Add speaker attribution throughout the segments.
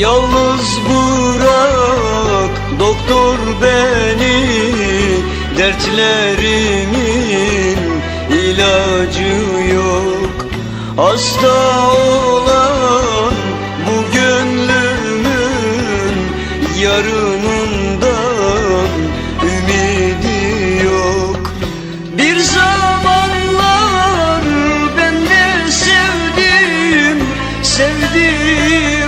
Speaker 1: Yalnız bırak doktor beni Dertlerimin ilacı yok. Hasta olan bu gönlümün Yarınından ümidi yok. Bir zamanlar ben de sevdim Sevdiğime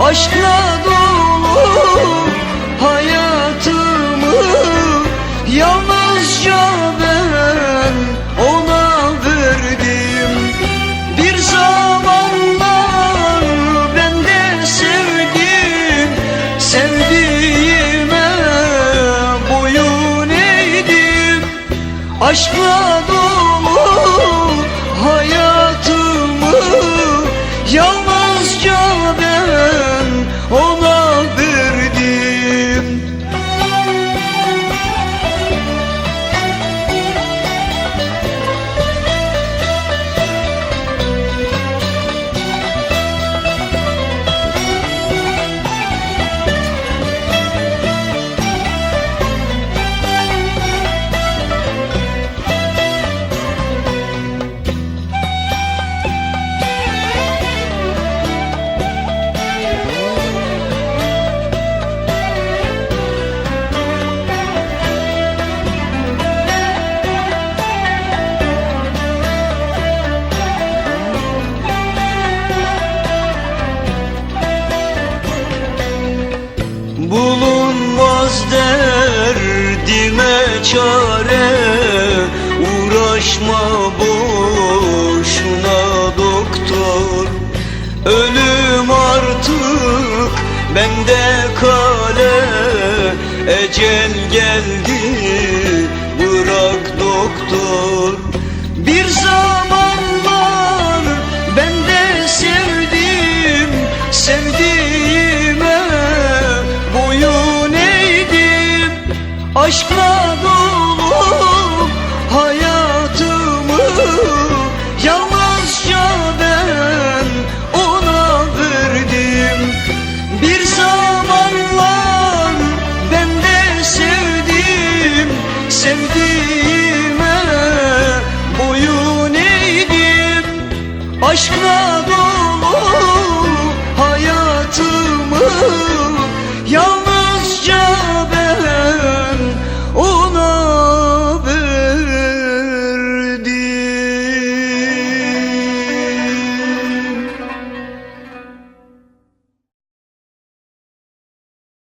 Speaker 1: Aşkla dolu hayatımı Yalnızca ben ona verdim. Bir zamanlar ben de sevdim Sevdiğime boyun eğdim. Aşkla dolu hayatımı derdime çare Uğraşma boşuna doktor. Ölüm artık bende kale Ecel geldi bırak doktor. Bir zamanlar Aşkla dolu hayatımı Yalnızca ben ona verdim. Bir zamanlar ben de sevdim Sevdiğime boyun eğdim. Aşkla dolu hayatımı